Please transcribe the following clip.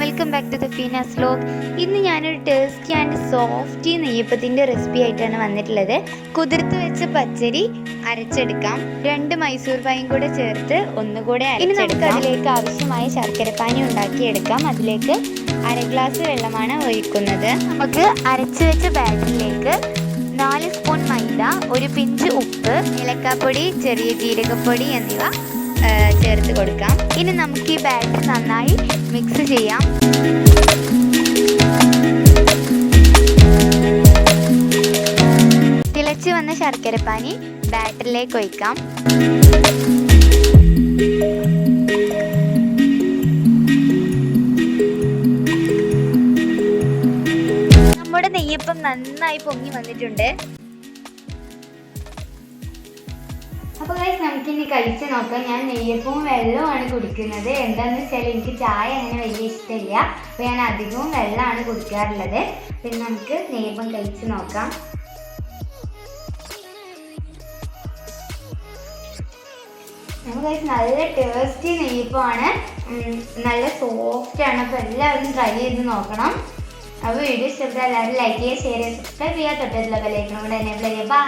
Welcome back to the Feenas vlog ഇന്ന് ഞാനൊരു tasty and softy നെയ്യപ്പത്തിന്റെ റെസിപ്പി ആയിട്ടാണ് വന്നിട്ടുള്ളത് കുതിർത്ത് വെച്ച പച്ചരി അരച്ചെടുക്കാം രണ്ട് മൈസൂർ പായും കൂടെ ചേർത്ത് ഒന്നുകൂടെ ഇനി നമുക്ക് അതിലേക്ക് ആവശ്യമായ ശർക്കരപ്പാനി ഉണ്ടാക്കിയെടുക്കാം അതിലേക്ക് അര ഗ്ലാസ് വെള്ളമാണ് ഒഴിക്കുന്നത് നമുക്ക് അരച്ചു വെച്ച ബാറ്ററിലേക്ക് നാല് സ്പൂൺ മൈദ ഒരു പിഞ്ച് ഉപ്പ് ഏലക്കാപ്പൊടി ചെറിയ ജീരകപ്പൊടി എന്നിവ ചേർത്ത് കൊടുക്കാം. ഇനി നമുക്ക് ഈ ബാറ്റർ നന്നായി മിക്സ് ചെയ്യാം. തിളച്ചു വന്ന ശർക്കരപ്പാനി ബാറ്ററിലേക്ക് ഒഴിക്കാം. നമ്മുടെ നെയ്യപ്പം നന്നായി പൊങ്ങി വന്നിട്ടുണ്ട്. അപ്പൊ ഗൈസ് നമുക്കിനി കഴിച്ച് നോക്കാം. ഞാൻ നെയ്യപ്പവും വെള്ളവുമാണ് കുടിക്കുന്നത്. എന്താണെന്ന് വെച്ചാൽ എനിക്ക് ചായ അങ്ങനെ വലിയ ഇഷ്ടമില്ല. അപ്പോൾ ഞാൻ അധികവും വെള്ളമാണ് കുടിക്കാറുള്ളത്. പിന്നെ നമുക്ക് നെയ്യപ്പം കഴിച്ച് നോക്കാം. നമുക്ക് നല്ല ടേസ്റ്റി നെയ്യപ്പമാണ്. നല്ല സോഫ്റ്റ് ആണ്. അപ്പോൾ എല്ലാവരും ട്രൈ ചെയ്ത് നോക്കണം. അപ്പോൾ വീഡിയോ ഇഷ്ടപ്പെട്ടാൽ എല്ലാവരും ലൈക്ക് ചെയ്യുക ഷെയർ ചെയ്യുക സബ്സ്ക്രൈബ് ചെയ്യുക. തൊട്ടത്തിലുള്ള ബെല്ലൈക്കണം കൂടെ എന്നെ ബൈ